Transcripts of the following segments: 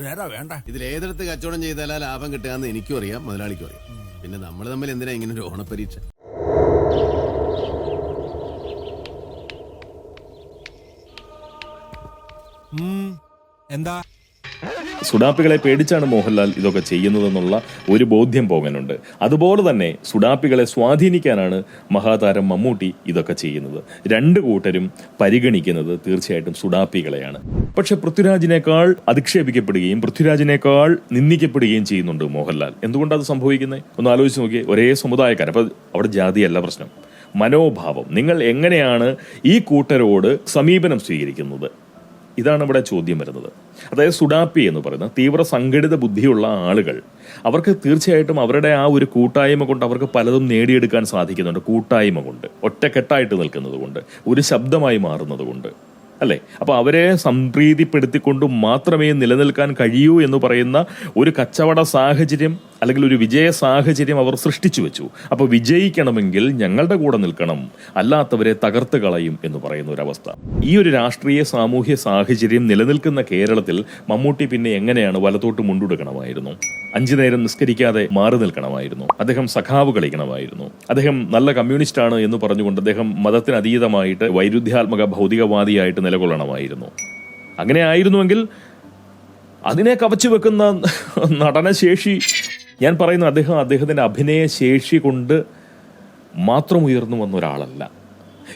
നേരാ വേണ്ട? ഇതിൽ ഏതെടുത്ത് കച്ചവടം ചെയ്താലാ ലാഭം കിട്ടുകയെന്ന് എനിക്കും അറിയാം മുതലാളിക്കും അറിയാം. പിന്നെ നമ്മൾ തമ്മിൽ എന്തിനാ ഇങ്ങനെ ഒരു ഓണപ്പരീക്ഷ? എന്താ? സുഡാപ്പികളെ പേടിച്ചാണ് മോഹൻലാൽ ഇതൊക്കെ ചെയ്യുന്നതെന്നുള്ള ഒരു ബോധ്യം പോകാനുണ്ട്. അതുപോലെ തന്നെ സുഡാപ്പികളെ സ്വാധീനിക്കാനാണ് മഹാതാരം മമ്മൂട്ടി ഇതൊക്കെ ചെയ്യുന്നത്. രണ്ട് കൂട്ടരും പരിഗണിക്കുന്നത് തീർച്ചയായിട്ടും സുഡാപ്പികളെയാണ്. പക്ഷെ പൃഥ്വിരാജിനേക്കാൾ അധിക്ഷേപിക്കപ്പെടുകയും പൃഥ്വിരാജിനേക്കാൾ നിന്ദിക്കപ്പെടുകയും ചെയ്യുന്നുണ്ട് മോഹൻലാൽ. എന്തുകൊണ്ടാണ് അത് സംഭവിക്കുന്നത് ഒന്ന് ആലോചിച്ച് നോക്കിയേ ഒരേ സമുദായക്കാർ. അപ്പൊ അവിടെ ജാതിയല്ല പ്രശ്നം. മനോഭാവം. നിങ്ങൾ എങ്ങനെയാണ് ഈ കൂട്ടരോട് സമീപനം സ്വീകരിക്കുന്നത്? ഇതാണ് ഇവിടെ ചോദ്യം വരുന്നത്. അതായത് സുഡാപ്പി എന്ന് പറയുന്ന തീവ്ര സംഘടിത ബുദ്ധിയുള്ള ആളുകൾ. അവർക്ക് തീർച്ചയായിട്ടും അവരുടെ ആ ഒരു കൂട്ടായ്മ കൊണ്ട് അവർക്ക് പലതും നേടിയെടുക്കാൻ സാധിക്കുന്നുണ്ട്. കൂട്ടായ്മ കൊണ്ട് ഒറ്റക്കെട്ടായിട്ട് നിൽക്കുന്നത് കൊണ്ട് ഒരു ശബ്ദമായി മാറുന്നത് കൊണ്ട് അല്ലേ? അപ്പോൾ അവരെ സംപ്രീതിപ്പെടുത്തിക്കൊണ്ട് മാത്രമേ നിലനിൽക്കാൻ കഴിയൂ എന്ന് പറയുന്ന ഒരു കച്ചവട സാഹചര്യം അല്ലെങ്കിൽ ഒരു വിജയ സാഹചര്യം അവർ സൃഷ്ടിച്ചു വെച്ചു. അപ്പോൾ വിജയിക്കണമെങ്കിൽ ഞങ്ങളുടെ കൂടെ നിൽക്കണം. അല്ലാത്തവരെ തകർത്ത് കളയും എന്ന് പറയുന്ന ഒരു അവസ്ഥ. ഈ ഒരു രാഷ്ട്രീയ സാമൂഹ്യ സാഹചര്യം നിലനിൽക്കുന്ന കേരളത്തിൽ മമ്മൂട്ടി പിന്നെ എങ്ങനെയാണ് വലത്തോട്ട് മുണ്ടുടുക്കണമായിരുന്നു അഞ്ചു നേരം നിസ്കരിക്കാതെ മാറി നിൽക്കണമായിരുന്നു. അദ്ദേഹം സഖാവ് കളിക്കണമായിരുന്നു. അദ്ദേഹം നല്ല കമ്മ്യൂണിസ്റ്റ് ആണ് എന്ന് പറഞ്ഞുകൊണ്ട് അദ്ദേഹം മതത്തിനതീതമായിട്ട് വൈരുദ്ധ്യാത്മക ഭൗതികവാദിയായിട്ട് നിലകൊള്ളണമായിരുന്നു. അങ്ങനെ ആയിരുന്നുവെങ്കിൽ അതിനെ കവച്ചു വെക്കുന്ന നടനശേഷി ഞാൻ പറയുന്ന അദ്ദേഹം അദ്ദേഹത്തിന്റെ അഭിനയശേഷി കൊണ്ട് മാത്രം ഉയർന്നു വന്ന ഒരാളല്ല.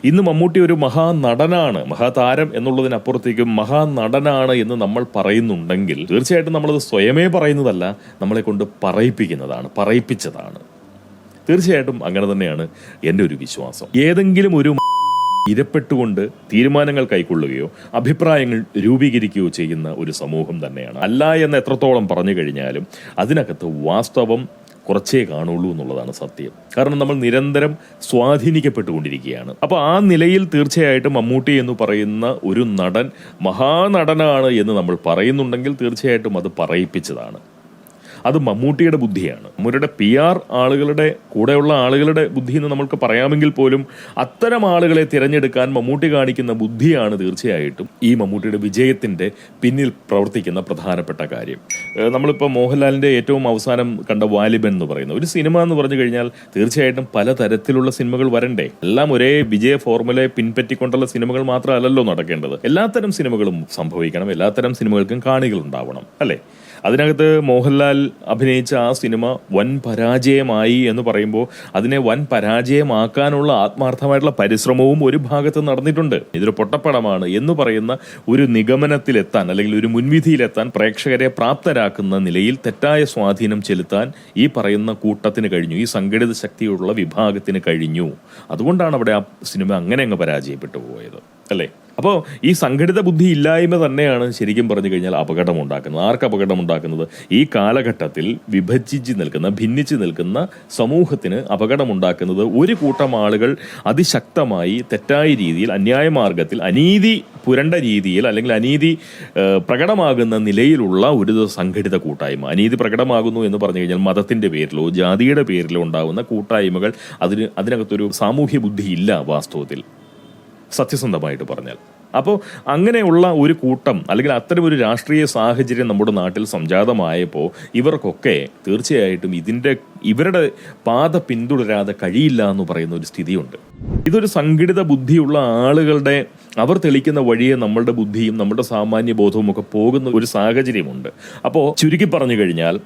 ഇന്ന് മമ്മൂട്ടി ഒരു മഹാനടനാണ്. മഹാതാരം എന്നുള്ളതിനപ്പുറത്തേക്കും മഹാനടനാണ് എന്ന് നമ്മൾ പറയുന്നുണ്ടെങ്കിൽ തീർച്ചയായിട്ടും നമ്മളത് സ്വയമേ പറയുന്നതല്ല നമ്മളെ കൊണ്ട് പറയിപ്പിക്കുന്നതാണ് പറയിപ്പിച്ചതാണ്. തീർച്ചയായിട്ടും അങ്ങനെ തന്നെയാണ് എന്റെ ഒരു വിശ്വാസം. ഏതെങ്കിലും ഒരു ഇരപ്പെട്ടുകൊണ്ട് തീരുമാനങ്ങൾ കൈക്കൊള്ളുകയോ അഭിപ്രായങ്ങൾ രൂപീകരിക്കുകയോ ചെയ്യുന്ന ഒരു സമൂഹം തന്നെയാണ്. അല്ല എന്ന് എത്രത്തോളം പറഞ്ഞു കഴിഞ്ഞാലും അതിനകത്ത് വാസ്തവം കുറച്ചേ കാണുള്ളൂ എന്നുള്ളതാണ് സത്യം. കാരണം നമ്മൾ നിരന്തരം സ്വാധീനിക്കപ്പെട്ടുകൊണ്ടിരിക്കുകയാണ്. അപ്പോൾ ആ നിലയിൽ തീർച്ചയായിട്ടും മമ്മൂട്ടി എന്ന് പറയുന്ന ഒരു നടൻ മഹാനടനാണ് എന്ന് നമ്മൾ പറയുന്നുണ്ടെങ്കിൽ തീർച്ചയായിട്ടും അത് പറയിപ്പിച്ചതാണ്. അത് മമ്മൂട്ടിയുടെ ബുദ്ധിയാണ്. മമ്മൂട്ടിയുടെ പി ആർ ആളുകളുടെ കൂടെയുള്ള ആളുകളുടെ ബുദ്ധി എന്ന് നമ്മൾക്ക് പറയാമെങ്കിൽ പോലും അത്തരം ആളുകളെ തിരഞ്ഞെടുക്കാൻ മമ്മൂട്ടി കാണിക്കുന്ന ബുദ്ധിയാണ് തീർച്ചയായിട്ടും ഈ മമ്മൂട്ടിയുടെ വിജയത്തിന്റെ പിന്നിൽ പ്രവർത്തിക്കുന്ന പ്രധാനപ്പെട്ട കാര്യം. നമ്മളിപ്പോൾ മോഹൻലാലിന്റെ ഏറ്റവും അവസാനം കണ്ട വാലിബൻ എന്ന് പറയുന്ന ഒരു സിനിമ എന്ന് പറഞ്ഞു കഴിഞ്ഞാൽ തീർച്ചയായിട്ടും പലതരത്തിലുള്ള സിനിമകൾ വരണ്ടേ. എല്ലാം ഒരേ വിജയ ഫോർമുലയെ പിൻപറ്റിക്കൊണ്ടുള്ള സിനിമകൾ മാത്രമല്ലല്ലോ നടക്കേണ്ടത്. എല്ലാത്തരം സിനിമകളും സംഭവിക്കണം. എല്ലാത്തരം സിനിമകൾക്കും കാണികൾ ഉണ്ടാവണം. അല്ലേ? അതിനകത്ത് മോഹൻലാൽ അഭിനയിച്ച ആ സിനിമ വൻ പരാജയമായി എന്ന് പറയുമ്പോൾ അതിനെ വൻ പരാജയമാക്കാനുള്ള ആത്മാർത്ഥമായിട്ടുള്ള പരിശ്രമവും ഒരു ഭാഗത്ത് നടന്നിട്ടുണ്ട്. ഇതൊരു പൊട്ടപ്പടമാണ് എന്ന് പറയുന്ന ഒരു നിഗമനത്തിലെത്താൻ അല്ലെങ്കിൽ ഒരു മുൻവിധിയിലെത്താൻ പ്രേക്ഷകരെ പ്രാപ്തരാക്കുന്ന നിലയിൽ തെറ്റായ സ്വാധീനം ചെലുത്താൻ ഈ പറയുന്ന കൂട്ടത്തിന് കഴിഞ്ഞു. ഈ സംഘടിത ശക്തിയുള്ള വിഭാഗത്തിന് കഴിഞ്ഞു. അതുകൊണ്ടാണ് അവിടെ ആ സിനിമ അങ്ങനെ അങ്ങ് പരാജയപ്പെട്ടു പോയത്. അല്ലേ? അപ്പോൾ ഈ സംഘടിത ബുദ്ധി ഇല്ലായ്മ തന്നെയാണ് ശരിക്കും പറഞ്ഞു കഴിഞ്ഞാൽ അപകടം ഉണ്ടാക്കുന്നത് ആർക്ക് അപകടം ഉണ്ടാക്കുന്നത് ഈ കാലഘട്ടത്തിൽ വിഭജിച്ച് നിൽക്കുന്ന ഭിന്നിച്ച് നിൽക്കുന്ന സമൂഹത്തിന് അപകടമുണ്ടാക്കുന്നത് ഒരു കൂട്ടം ആളുകൾ അതിശക്തമായി തെറ്റായ രീതിയിൽ അന്യായ മാർഗത്തിൽ അനീതി പുരണ്ട രീതിയിൽ അല്ലെങ്കിൽ അനീതി പ്രകടമാകുന്ന നിലയിലുള്ള ഒരു സംഘടിത കൂട്ടായ്മ. അനീതി പ്രകടമാകുന്നു എന്ന് പറഞ്ഞു കഴിഞ്ഞാൽ മതത്തിന്റെ പേരിലോ ജാതിയുടെ പേരിലോ ഉണ്ടാകുന്ന കൂട്ടായ്മകൾ അതിന് അതിനകത്തൊരു സാമൂഹ്യ ബുദ്ധി ഇല്ല വാസ്തവത്തിൽ. സത്യസന്ധമായിട്ട് പറഞ്ഞാൽ. അപ്പോൾ അങ്ങനെയുള്ള ഒരു കൂട്ടം അല്ലെങ്കിൽ അത്തരം ഒരു രാഷ്ട്രീയ സാഹചര്യം നമ്മുടെ നാട്ടിൽ സംജാതമായപ്പോൾ ഇവർക്കൊക്കെ തീർച്ചയായിട്ടും ഇതിന്റെ ഇവരുടെ പാത പിന്തുടരാതെ കഴിയില്ല എന്ന് പറയുന്ന ഒരു സ്ഥിതിയുണ്ട്. ഇതൊരു സംഘടിത ബുദ്ധിയുള്ള ആളുകളുടെ അവർ തെളിക്കുന്ന വഴിയെ നമ്മളുടെ ബുദ്ധിയും നമ്മുടെ സാമാന്യ ബോധവും ഒക്കെ പോകുന്ന ഒരു സാഹചര്യമുണ്ട്. അപ്പോൾ ചുരുക്കി പറഞ്ഞു കഴിഞ്ഞാൽ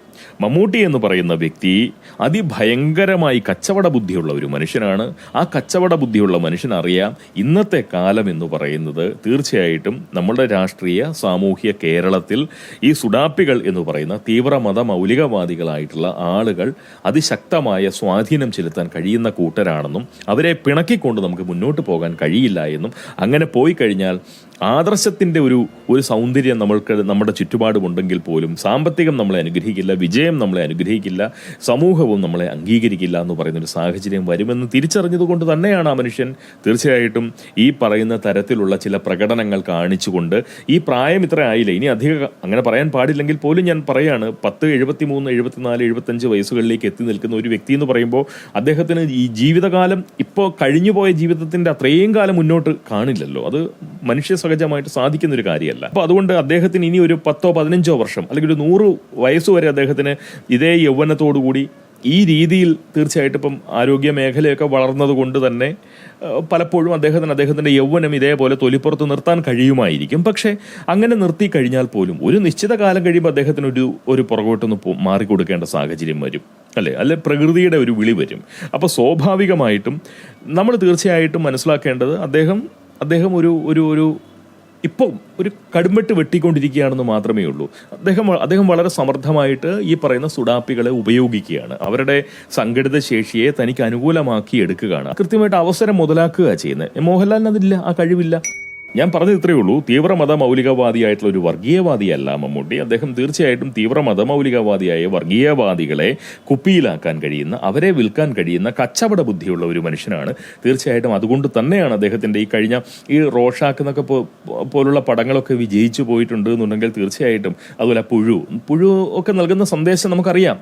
മമ്മൂട്ടി എന്ന് പറയുന്ന വ്യക്തി അതിഭയങ്കരമായി കച്ചവട ബുദ്ധിയുള്ള ഒരു മനുഷ്യനാണ്. ആ കച്ചവട ബുദ്ധിയുള്ള മനുഷ്യനറിയാം ഇന്നത്തെ കാലം എന്ന് പറയുന്നത് തീർച്ചയായിട്ടും നമ്മുടെ രാഷ്ട്രീയ സാമൂഹ്യ കേരളത്തിൽ ഈ സുഡാപ്പികൾ എന്ന് പറയുന്ന തീവ്ര മത മൗലികവാദികളായിട്ടുള്ള ആളുകൾ അതിശക്തമായ സ്വാധീനം ചെലുത്താൻ കഴിയുന്ന കൂട്ടരാണെന്നും അവരെ പിണക്കിക്കൊണ്ട് നമുക്ക് മുന്നോട്ട് പോകാൻ കഴിയില്ല എന്നും അങ്ങനെ പോയി കഴിഞ്ഞാൽ ആദർശത്തിന്റെ ഒരു ഒരു സൗന്ദര്യം നമ്മൾക്ക് നമ്മുടെ ചുറ്റുപാടുമുണ്ടെങ്കിൽ പോലും സാമ്പത്തികം നമ്മളെ അനുഗ്രഹിക്കില്ല വിജയം നമ്മളെ അനുഗ്രഹിക്കില്ല സമൂഹവും നമ്മളെ അംഗീകരിക്കില്ല എന്ന് പറയുന്ന ഒരു സാഹചര്യം വരുമെന്ന് തിരിച്ചറിഞ്ഞതുകൊണ്ട് തന്നെയാണ് ആ മനുഷ്യൻ തീർച്ചയായിട്ടും ഈ പറയുന്ന തരത്തിലുള്ള ചില പ്രകടനങ്ങൾ കാണിച്ചുകൊണ്ട് ഈ പ്രായം ഇത്ര ആയില്ല? ഇനി അധികം അങ്ങനെ പറയാൻ പാടില്ലെങ്കിൽ പോലും ഞാൻ പറയാണ് പത്ത് എഴുപത്തി മൂന്ന് എഴുപത്തിനാല് എഴുപത്തഞ്ച് വയസ്സുകളിലേക്ക് എത്തി നിൽക്കുന്ന ഒരു വ്യക്തി എന്ന് പറയുമ്പോൾ അദ്ദേഹത്തിന് ഈ ജീവിതകാലം ഇപ്പോൾ കഴിഞ്ഞുപോയ ജീവിതത്തിന്റെ അത്രയും കാലം മുന്നോട്ട് കാണില്ലല്ലോ. അത് മനുഷ്യ സഹജമായിട്ട് സാധിക്കുന്ന ഒരു കാര്യമല്ല. അപ്പോൾ അതുകൊണ്ട് അദ്ദേഹത്തിന് ഇനി ഒരു പത്തോ പതിനഞ്ചോ വർഷം അല്ലെങ്കിൽ ഒരു നൂറ് വയസ്സ് വരെ അദ്ദേഹത്തിന് ഇതേ യൗവനത്തോടുകൂടി ഈ രീതിയിൽ തീർച്ചയായിട്ടും ഇപ്പം ആരോഗ്യ മേഖലയൊക്കെ വളർന്നത് കൊണ്ട് തന്നെ പലപ്പോഴും അദ്ദേഹത്തിന് അദ്ദേഹത്തിന്റെ യൗവനം ഇതേപോലെ തൊലിപ്പുറത്ത് നിർത്താൻ കഴിയുമായിരിക്കും. പക്ഷേ അങ്ങനെ നിർത്തി കഴിഞ്ഞാൽ പോലും ഒരു നിശ്ചിത കാലം കഴിയുമ്പോൾ അദ്ദേഹത്തിന് ഒരു ഒരു പുറകോട്ടൊന്ന് മാറിക്കൊടുക്കേണ്ട സാഹചര്യം വരും. അല്ലേ? അല്ലെ? പ്രകൃതിയുടെ ഒരു വിളി വരും. അപ്പോൾ സ്വാഭാവികമായിട്ടും നമ്മൾ തീർച്ചയായിട്ടും മനസ്സിലാക്കേണ്ടത് അദ്ദേഹം അദ്ദേഹം ഒരു ഒരു ഒരു ഇപ്പം ഒരു കടുംവെട്ട് വെട്ടിക്കൊണ്ടിരിക്കുകയാണെന്ന് മാത്രമേ ഉള്ളൂ. അദ്ദേഹം അദ്ദേഹം വളരെ സമർത്ഥമായിട്ട് ഈ പറയുന്ന സുഡാപ്പികളെ ഉപയോഗിക്കുകയാണ്. അവരുടെ സംഘടിത ശേഷിയെ തനിക്ക് അനുകൂലമാക്കി എടുക്കുകയാണ്. കൃത്യമായിട്ട് അവസരം മുതലാക്കുക ചെയ്യുന്നത്. മോഹൻലാലിന് അതില്ല ആ കഴിവില്ല. ഞാൻ പറഞ്ഞത് ഇത്രയേ ഉള്ളൂ. തീവ്രമത മൗലികവാദിയായിട്ടുള്ള ഒരു വർഗീയവാദിയല്ല മമ്മൂട്ടി. അദ്ദേഹം തീർച്ചയായിട്ടും തീവ്രമത മൗലികവാദിയായ വർഗീയവാദികളെ കുപ്പിയിലാക്കാൻ കഴിയുന്ന അവരെ വിൽക്കാൻ കഴിയുന്ന കച്ചവട ബുദ്ധിയുള്ള ഒരു മനുഷ്യനാണ്. തീർച്ചയായിട്ടും അതുകൊണ്ട് തന്നെയാണ് അദ്ദേഹത്തിന്റെ ഈ കഴിഞ്ഞ ഈ റോഷാക്ക് എന്നൊക്കെ പോലുള്ള പടങ്ങളൊക്കെ വിജയിച്ചു പോയിട്ടുണ്ട് എന്നുണ്ടെങ്കിൽ തീർച്ചയായിട്ടും അതുപോലെ പുഴു പുഴു ഒക്കെ നൽകുന്ന സന്ദേശം നമുക്കറിയാം.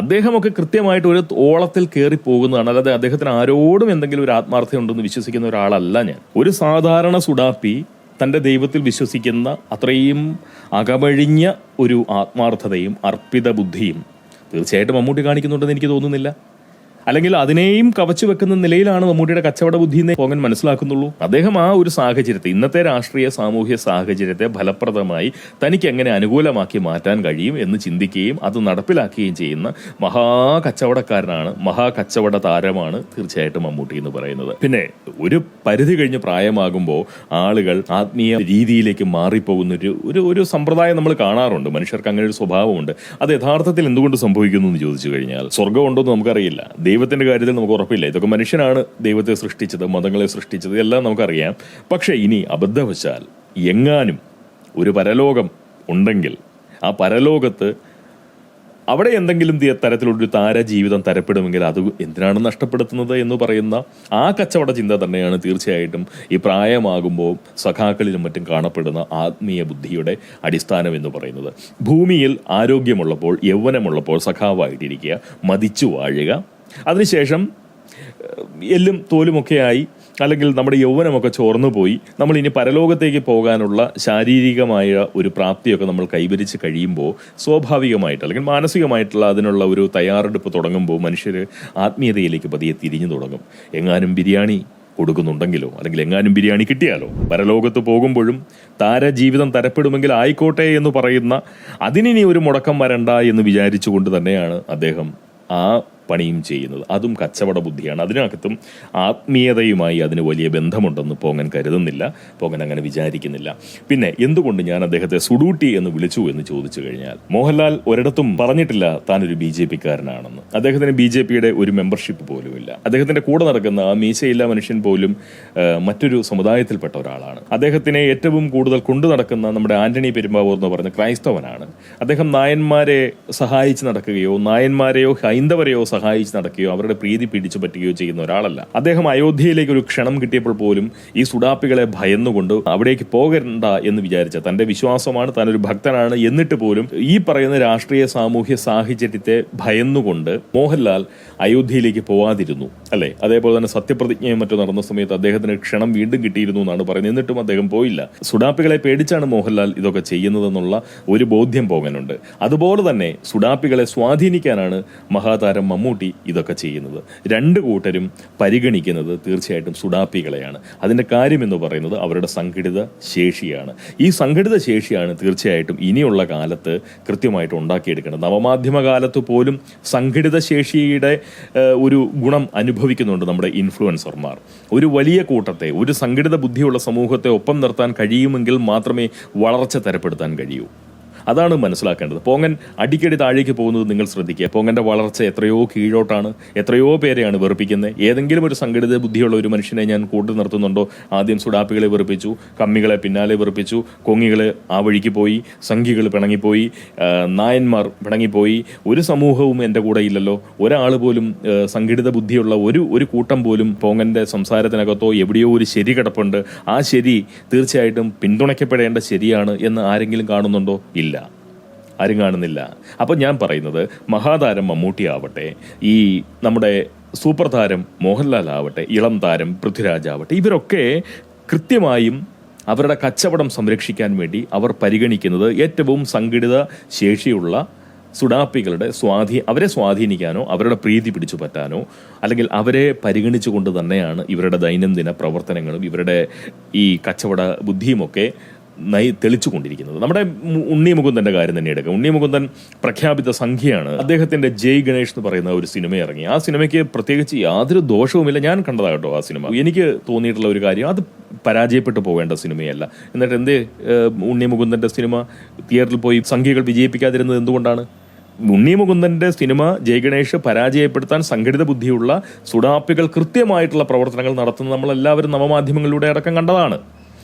അദ്ദേഹമൊക്കെ കൃത്യമായിട്ട് ഒരു ഓളത്തിൽ കയറി പോകുന്നതാണ്. അല്ലാതെ അദ്ദേഹത്തിന് ആരോടും എന്തെങ്കിലും ഒരു ആത്മാർത്ഥത ഉണ്ടെന്ന് വിശ്വസിക്കുന്ന ഒരാളല്ല ഞാൻ. ഒരു സാധാരണ സുഡാപ്പി തന്റെ ദൈവത്തിൽ വിശ്വസിക്കുന്ന അത്രയും അകമഴിഞ്ഞ ഒരു ആത്മാർത്ഥതയും അർപ്പിത ബുദ്ധിയും തീർച്ചയായിട്ടും മമ്മൂട്ടി കാണിക്കുന്നുണ്ടെന്ന് എനിക്ക് തോന്നുന്നില്ല. അല്ലെങ്കിൽ അതിനെയും കവച്ചു വെക്കുന്ന നിലയിലാണ് മമ്മൂട്ടിയുടെ കച്ചവട ബുദ്ധി എന്നേ പോകൻ മനസ്സിലാക്കുന്നുള്ളൂ. അദ്ദേഹം ആ ഒരു സാഹചര്യത്തെ ഇന്നത്തെ രാഷ്ട്രീയ സാമൂഹ്യ സാഹചര്യത്തെ ഫലപ്രദമായി തനിക്ക് എങ്ങനെ അനുകൂലമാക്കി മാറ്റാൻ കഴിയും എന്ന് ചിന്തിക്കുകയും അത് നടപ്പിലാക്കുകയും ചെയ്യുന്ന മഹാ കച്ചവടക്കാരനാണ് മഹാ കച്ചവട താരമാണ് തീർച്ചയായിട്ടും മമ്മൂട്ടി എന്ന് പറയുന്നത്. പിന്നെ ഒരു പരിധി കഴിഞ്ഞ് പ്രായമാകുമ്പോൾ ആളുകൾ ആത്മീയ രീതിയിലേക്ക് മാറിപ്പോകുന്ന ഒരു ഒരു ഒരു സമ്പ്രദായം നമ്മൾ കാണാറുണ്ട്. മനുഷ്യർക്ക് അങ്ങനെ ഒരു സ്വഭാവമുണ്ട്. അത് യഥാർത്ഥത്തിൽ എന്തുകൊണ്ട് സംഭവിക്കുന്നു എന്ന് ചോദിച്ചു കഴിഞ്ഞാൽ സ്വർഗമുണ്ടോ എന്ന് നമുക്കറിയില്ല ദൈവത്തിന്റെ കാര്യത്തിൽ നമുക്ക് ഉറപ്പില്ല. ഇതൊക്കെ മനുഷ്യനാണ് ദൈവത്തെ സൃഷ്ടിച്ചത് മതങ്ങളെ സൃഷ്ടിച്ചത് എല്ലാം നമുക്കറിയാം. പക്ഷേ ഇനി അബദ്ധവശാൽ എങ്ങാനും ഒരു പരലോകം ഉണ്ടെങ്കിൽ ആ പരലോകത്ത് അവിടെ എന്തെങ്കിലും തരത്തിലൊരു താര ജീവിതം തരപ്പെടുമെങ്കിൽ അത് എന്തിനാണ് നഷ്ടപ്പെടുത്തുന്നത് എന്ന് പറയുന്ന ആ കച്ചവട ചിന്ത തന്നെയാണ് തീർച്ചയായിട്ടും ഈ പ്രായമാകുമ്പോൾ സഖാക്കളിലും മറ്റും കാണപ്പെടുന്ന ആത്മീയ ബുദ്ധിയുടെ അടിസ്ഥാനം എന്ന് പറയുന്നത്. ഭൂമിയിൽ ആരോഗ്യമുള്ളപ്പോൾ യൗവനമുള്ളപ്പോൾ സഖാവായിട്ടിരിക്കുക മതിച്ചു വാഴുക അതിനുശേഷം എല്ലും തോലുമൊക്കെയായി അല്ലെങ്കിൽ നമ്മുടെ യൗവനമൊക്കെ ചോർന്നു പോയി നമ്മൾ ഇനി പരലോകത്തേക്ക് പോകാനുള്ള ശാരീരികമായ ഒരു പ്രാപ്തിയൊക്കെ നമ്മൾ കൈവരിച്ച് കഴിയുമ്പോൾ സ്വാഭാവികമായിട്ട് അല്ലെങ്കിൽ മാനസികമായിട്ടുള്ള അതിനുള്ള ഒരു തയ്യാറെടുപ്പ് തുടങ്ങുമ്പോൾ മനുഷ്യർ ആത്മീയതയിലേക്ക് പതിയെ തിരിഞ്ഞു തുടങ്ങും. എങ്ങാനും ബിരിയാണി കൊടുക്കുന്നുണ്ടെങ്കിലോ അല്ലെങ്കിൽ എങ്ങാനും ബിരിയാണി കിട്ടിയാലോ പരലോകത്ത് പോകുമ്പോഴും താരജീവിതം തരപ്പെടുമെങ്കിൽ ആയിക്കോട്ടെ എന്ന് പറയുന്ന അതിനിനി ഒരു മുടക്കം വരണ്ട എന്ന് വിചാരിച്ചുകൊണ്ട് തന്നെയാണ് അദ്ദേഹം ആ പണിയും ചെയ്യുന്നത്. അതും കച്ചവട ബുദ്ധിയാണ്. അതിനകത്തും ആത്മീയതയുമായി അതിന് വലിയ ബന്ധമുണ്ടെന്ന് പോങ്ങൻ കരുതുന്നില്ല. പോങ്ങൻ അങ്ങനെ വിചാരിക്കുന്നില്ല. പിന്നെ എന്തുകൊണ്ട് ഞാൻ അദ്ദേഹത്തെ സുഡൂട്ടി എന്ന് വിളിച്ചു എന്ന് ചോദിച്ചു കഴിഞ്ഞാൽ മോഹൻലാൽ ഒരിടത്തും പറഞ്ഞിട്ടില്ല താൻ ഒരു ബി ജെ പിക്കാരനാണെന്ന്. അദ്ദേഹത്തിന് ബി ജെ പിയുടെ ഒരു മെമ്പർഷിപ്പ് പോലുമില്ല. അദ്ദേഹത്തിന്റെ കൂടെ നടക്കുന്ന ആ മീശയില്ല മനുഷ്യൻ പോലും മറ്റൊരു സമുദായത്തിൽപ്പെട്ട ഒരാളാണ്. അദ്ദേഹത്തിനെ ഏറ്റവും കൂടുതൽ കൊണ്ടു നടക്കുന്ന നമ്മുടെ ആന്റണി പെരുമ്പാവൂർ എന്ന് പറഞ്ഞ ക്രൈസ്തവനാണ്. അദ്ദേഹം നായന്മാരെ സഹായിച്ച് നടക്കുകയോ നായന്മാരെയോ ഹൈന്ദവരെയോ സഹായിച്ച് നടക്കുകയോ അവരുടെ പ്രീതി പിടിച്ചു പറ്റുകയോ ചെയ്യുന്ന ഒരാളല്ല. അദ്ദേഹം അയോധ്യയിലേക്ക് ഒരു ക്ഷണം കിട്ടിയപ്പോൾ പോലും ഈ സുഡാപ്പികളെ ഭയന്നുകൊണ്ട് അവിടേക്ക് പോകണ്ട എന്ന് വിചാരിച്ച തന്റെ വിശ്വാസമാണ് താൻ ഒരു ഭക്തനാണ് എന്നിട്ട് പോലും ഈ പറയുന്ന രാഷ്ട്രീയ സാമൂഹ്യ സാഹചര്യത്തെ ഭയന്നുകൊണ്ട് മോഹൻലാൽ അയോധ്യയിലേക്ക് പോവാതിരുന്നു അല്ലെ? അതേപോലെ തന്നെ സത്യപ്രതിജ്ഞയും മറ്റും നടന്ന സമയത്ത് അദ്ദേഹത്തിന് ക്ഷണം വീണ്ടും കിട്ടിയിരുന്നു എന്നാണ് പറയുന്നത്. എന്നിട്ടും അദ്ദേഹം പോയില്ല. സുഡാപ്പികളെ പേടിച്ചാണ് മോഹൻലാൽ ഇതൊക്കെ ചെയ്യുന്നതെന്നുള്ള ഒരു ബോധ്യം പോകാനുണ്ട്. അതുപോലെ തന്നെ സുഡാപ്പികളെ സ്വാധീനിക്കാനാണ് മഹാതാരം മമ്മൂട്ടി ഇതൊക്കെ ചെയ്യുന്നത്. രണ്ട് കൂട്ടരും പരിഗണിക്കുന്നത് തീർച്ചയായിട്ടും സുഡാപ്പികളെയാണ്. അതിന്റെ കാര്യമെന്ന് പറയുന്നത് അവരുടെ സംഘടിത ശേഷിയാണ്. ഈ സംഘടിത ശേഷിയാണ് തീർച്ചയായിട്ടും ഇനിയുള്ള കാലത്ത് കൃത്യമായിട്ട് ഉണ്ടാക്കിയെടുക്കുന്നത് നവമാധ്യമ കാലത്ത് പോലും സംഘടിത ശേഷിയുടെ ഒരു ഗുണം അനുഭവിക്കുന്നുണ്ട് നമ്മുടെ ഇൻഫ്ലുവൻസർമാർ. ഒരു വലിയ കൂട്ടത്തെ ഒരു സംഘടിത ബുദ്ധിയുള്ള സമൂഹത്തെ ഒപ്പം നിർത്താൻ കഴിയുമെങ്കിൽ മാത്രമേ വളർച്ച തരപ്പെടുത്താൻ കഴിയൂ. അതാണ് മനസ്സിലാക്കേണ്ടത്. പോങ്ങൻ അടിക്കടി താഴേക്ക് പോകുന്നത് നിങ്ങൾ ശ്രദ്ധിക്കുക. പോങ്ങന്റെ വളർച്ച എത്രയോ കീഴോട്ടാണ് എത്രയോ പേരെയാണ് വെറുപ്പിക്കുന്നത്. ഏതെങ്കിലും ഒരു സംഘടിത ബുദ്ധിയുള്ള ഒരു മനുഷ്യനെ ഞാൻ കൂട്ടി നിർത്തുന്നുണ്ടോ? ആദ്യം സുഡാപ്പികളെ വെറുപ്പിച്ചു കമ്മികളെ പിന്നാലെ വെറുപ്പിച്ചു കൊങ്ങികൾ ആ വഴിക്ക് പോയി സംഘികൾ പിണങ്ങിപ്പോയി നായന്മാർ പിണങ്ങിപ്പോയി. ഒരു സമൂഹവും എന്റെ കൂടെ ഇല്ലല്ലോ. ഒരാൾ പോലും സംഘടിത ബുദ്ധിയുള്ള ഒരു ഒരു കൂട്ടം പോലും പോങ്ങന്റെ സംസാരത്തിനകത്തോ എവിടെയോ ഒരു ശരി കിടപ്പുണ്ട്. ആ ശരി തീർച്ചയായിട്ടും പിന്തുണയ്ക്കപ്പെടേണ്ട ശരിയാണ് എന്ന് ആരെങ്കിലും കാണുന്നുണ്ടോ? ഇല്ല. ആരും കാണുന്നില്ല. അപ്പം ഞാൻ പറയുന്നത് മഹാതാരം മമ്മൂട്ടി ആവട്ടെ ഈ നമ്മുടെ സൂപ്പർ താരം മോഹൻലാൽ ആവട്ടെ ഇളം താരം പൃഥ്വിരാജ് ആവട്ടെ ഇവരൊക്കെ കൃത്യമായും അവരുടെ കച്ചവടം സംരക്ഷിക്കാൻ വേണ്ടി അവർ പരിഗണിക്കുന്നത് ഏറ്റവും സംഘടിത ശേഷിയുള്ള സുഡാപ്പികളുടെ സ്വാധീ അവരെ സ്വാധീനിക്കാനോ അവരുടെ പ്രീതി പിടിച്ചു പറ്റാനോ അല്ലെങ്കിൽ അവരെ പരിഗണിച്ചുകൊണ്ട് തന്നെയാണ് ഇവരുടെ ദൈനംദിന പ്രവർത്തനങ്ങളും ഇവരുടെ ഈ കച്ചവട ബുദ്ധിയുമൊക്കെ നൈ തെളിച്ചുകൊണ്ടിരിക്കുന്നത്. നമ്മുടെ ഉണ്ണി മുകുന്ദന്റെ കാര്യം തന്നെ എടുക്കുക ഉണ്ണി മുകുന്ദൻ പ്രഖ്യാപിത സംഖ്യയാണ്. അദ്ദേഹത്തിന്റെ ജയ് ഗണേഷ് എന്ന് പറയുന്ന ഒരു സിനിമ ഇറങ്ങി. ആ സിനിമയ്ക്ക് പ്രത്യേകിച്ച് യാതൊരു ദോഷവുമില്ല. ഞാൻ കണ്ടതാ കേട്ടോ ആ സിനിമ. എനിക്ക് തോന്നിയിട്ടുള്ള ഒരു കാര്യം അത് പരാജയപ്പെട്ടു പോവേണ്ട സിനിമയല്ല. എന്നിട്ട് എന്തേ ഉണ്ണി മുകുന്ദന്റെ സിനിമ തിയേറ്ററിൽ പോയി സംഖ്യകൾ വിജയിപ്പിക്കാതിരുന്നത് എന്തുകൊണ്ടാണ്? ഉണ്ണി മുകുന്ദന്റെ സിനിമ ജയ് ജയഗണേഷ് പരാജയപ്പെടുത്താൻ സംഘടിത ബുദ്ധിയുള്ള സുഡാപ്പികൾ കൃത്യമായിട്ടുള്ള പ്രവർത്തനങ്ങൾ നടത്തുന്നത് നമ്മളെല്ലാവരും നവമാധ്യമങ്ങളിലൂടെ അടക്കം കണ്ടതാണ്.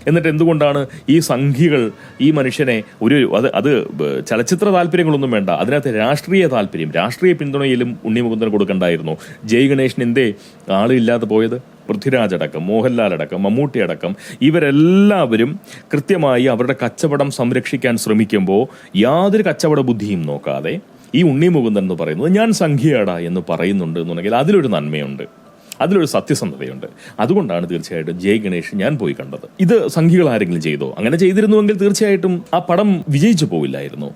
എന്നിട്ട് എന്തുകൊണ്ടാണ് ഈ സംഘികൾ ഈ മനുഷ്യനെ ഒരു അത് അത് ചലച്ചിത്ര താല്പര്യങ്ങളൊന്നും വേണ്ട. അതിനകത്ത് രാഷ്ട്രീയ താല്പര്യം രാഷ്ട്രീയ പിന്തുണയിലും ഉണ്ണിമുകുന്ദൻ കൊടുക്കണ്ടായിരുന്നു. ജയ് ഗണേഷിന് എന്തേ? ആളില്ലാതെ പോയത്? പൃഥ്വിരാജ് അടക്കം മോഹൻലാൽ അടക്കം മമ്മൂട്ടി അടക്കം ഇവരെല്ലാവരും കൃത്യമായി അവരുടെ കച്ചവടം സംരക്ഷിക്കാൻ ശ്രമിക്കുമ്പോൾ യാതൊരു കച്ചവട ബുദ്ധിയും നോക്കാതെ ഈ ഉണ്ണി മുകുന്ദൻ എന്ന് പറയുന്നത് ഞാൻ സംഖ്യയാടാ എന്ന് പറയുന്നുണ്ട് എന്നുണ്ടെങ്കിൽ അതിലൊരു നന്മയുണ്ട്. അതിലൊരു സത്യസന്ധതയുണ്ട്. അതുകൊണ്ടാണ് തീർച്ചയായിട്ടും ജയ് ഗണേഷ് ഞാൻ പോയി കണ്ടത്. ഇത് സംഘികൾ ആരെങ്കിലും ചെയ്തോ? അങ്ങനെ ചെയ്തിരുന്നുവെങ്കിൽ തീർച്ചയായിട്ടും ആ പടം വിജയിച്ചു പോവില്ലായിരുന്നു.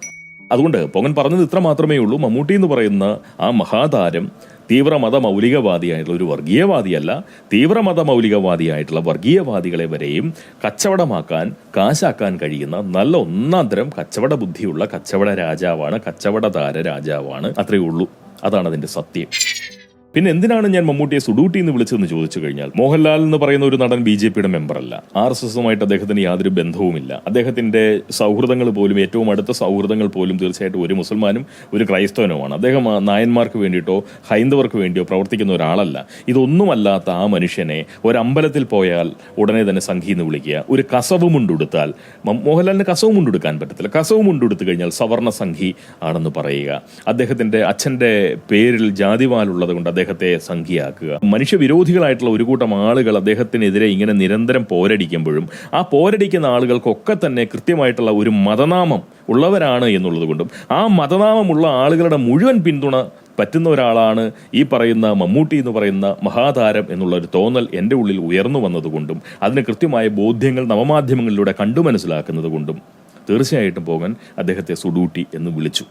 അതുകൊണ്ട് പൊങ്ങൻ പറഞ്ഞത് ഇത്ര മാത്രമേ ഉള്ളൂ. മമ്മൂട്ടി എന്ന് പറയുന്ന ആ മഹാതാരം തീവ്രമത മൗലികവാദിയായിട്ടുള്ള ഒരു വർഗീയവാദിയല്ല. തീവ്രമത മൗലികവാദിയായിട്ടുള്ള വർഗീയവാദികളെ വരെയും കച്ചവടമാക്കാൻ കാശാക്കാൻ കഴിയുന്ന നല്ല ഒന്നാം തരം കച്ചവട ബുദ്ധിയുള്ള കച്ചവട രാജാവാണ് കച്ചവട താര രാജാവാണ്. അത്രയേ ഉള്ളൂ. അതാണ് അതിന്റെ സത്യം. പിന്നെ എന്തിനാണ് ഞാൻ മമ്മൂട്ടിയെ സുഡൂട്ടി എന്ന് വിളിച്ചതെന്ന് ചോദിച്ചു കഴിഞ്ഞാൽ മോഹൻലാൽ എന്ന് പറയുന്ന ഒരു നടൻ ബി ജെ പിയുടെ മെമ്പറല്ല. ആർ എസ് എസുമായിട്ട് അദ്ദേഹത്തിന് യാതൊരു ബന്ധവുമില്ല. അദ്ദേഹത്തിന്റെ സൗഹൃദങ്ങൾ പോലും ഏറ്റവും അടുത്ത സൗഹൃദങ്ങൾ പോലും തീർച്ചയായിട്ടും ഒരു മുസൽമാനും ഒരു ക്രൈസ്തവനുമാണ്. അദ്ദേഹം നായന്മാർക്ക് വേണ്ടിയിട്ടോ ഹൈന്ദവർക്ക് വേണ്ടിയോ പ്രവർത്തിക്കുന്ന ഒരാളല്ല. ഇതൊന്നുമല്ലാത്ത ആ മനുഷ്യനെ ഒരമ്പലത്തിൽ പോയാൽ ഉടനെ തന്നെ സംഘി എന്ന് വിളിക്കുക. ഒരു കസവ് മുണ്ടുടുത്താൽ മോഹൻലാലിന് കസവ് മുണ്ടുടുക്കാൻ പറ്റത്തില്ല. കസവ് മുണ്ടുടുത്തു കഴിഞ്ഞാൽ സവർണ സംഘി ആണെന്ന് പറയുക. അദ്ദേഹത്തിന്റെ അച്ഛന്റെ പേരിൽ ജാതിവാലുള്ളത് കൊണ്ട് അദ്ദേഹത്തെ സംഖ്യയാക്കുക. മനുഷ്യവിരോധികളായിട്ടുള്ള ഒരു കൂട്ടം ആളുകൾ അദ്ദേഹത്തിനെതിരെ ഇങ്ങനെ നിരന്തരം പോരടിക്കുമ്പോഴും ആ പോരടിക്കുന്ന ആളുകൾക്കൊക്കെ തന്നെ കൃത്യമായിട്ടുള്ള ഒരു മതനാമം ഉള്ളവരാണ് എന്നുള്ളത് കൊണ്ടും ആ മതനാമമുള്ള ആളുകളുടെ മുഴുവൻ പിന്തുണ പറ്റുന്ന ഒരാളാണ് ഈ പറയുന്ന മമ്മൂട്ടി എന്ന് പറയുന്ന മഹാതാരം എന്നുള്ള ഒരു തോന്നൽ എന്റെ ഉള്ളിൽ ഉയർന്നു വന്നതുകൊണ്ടും അതിന് കൃത്യമായ ബോധ്യങ്ങൾ നവമാധ്യമങ്ങളിലൂടെ കണ്ടു മനസ്സിലാക്കുന്നത് കൊണ്ടും തീർച്ചയായിട്ടും പോകാൻ അദ്ദേഹത്തെ സുഡൂട്ടി എന്ന് വിളിച്ചു.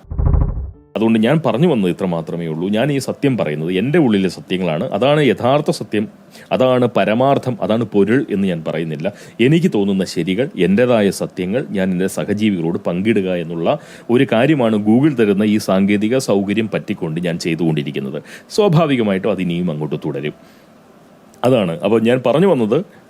അതുകൊണ്ട് ഞാൻ പറഞ്ഞു വന്നത് ഇത്ര മാത്രമേ ഉള്ളൂ. ഞാൻ ഈ സത്യം പറയുന്നത് എന്റെ ഉള്ളിലെ സത്യങ്ങളാണ്. അതാണ് യഥാർത്ഥ സത്യം. അതാണ് പരമാർത്ഥം. അതാണ് പൊരുൾ എന്ന് ഞാൻ പറയുന്നില്ല. എനിക്ക് തോന്നുന്ന ശരികൾ എന്റെതായ സത്യങ്ങൾ ഞാൻ എന്റെ സഹജീവികളോട് പങ്കിടുക എന്നുള്ള ഒരു കാര്യമാണ് ഗൂഗിൾ തരുന്ന ഈ സാങ്കേതിക സൗകര്യം പറ്റിക്കൊണ്ട് ഞാൻ ചെയ്തുകൊണ്ടിരിക്കുന്നത്. സ്വാഭാവികമായിട്ടും അത് ഇനിയും അങ്ങോട്ട് തുടരും. അതാണ്. അപ്പോൾ ഞാൻ പറഞ്ഞു വന്നത്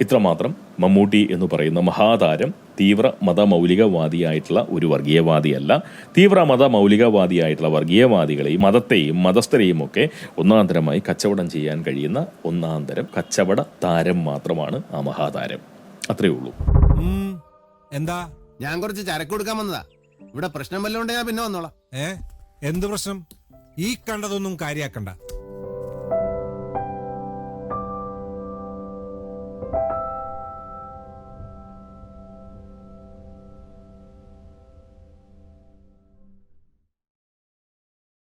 ഇത്രമാത്രം മമ്മൂട്ടി എന്ന് പറയുന്ന മഹാതാരം തീവ്ര മതമൗലികവാദിയായിട്ടുള്ള ഒരു വർഗീയവാദിയല്ല. തീവ്ര മത മൗലികവാദിയായിട്ടുള്ള വർഗീയവാദികളെയും മതത്തെയും മതസ്ഥരെയും ഒക്കെ ഒന്നാന്തരമായി കച്ചവടം ചെയ്യാൻ കഴിയുന്ന ഒന്നാന്തരം കച്ചവട താരം മാത്രമാണ് ആ മഹാതാരം. അത്രേ ഉള്ളൂ. എന്താ? ഞാൻ കുറച്ച് ചരക്ക് കൊടുക്കാൻ വന്നതാ. ഇവിടെ പ്രശ്നം വല്ലതും ഉണ്ടെങ്കിൽ ഞാൻ പിന്നെ വന്നോളാം. ഏ? എന്ത് പ്രശ്നം? ഈ കണ്ടതൊന്നും കാര്യാക്കണ്ട.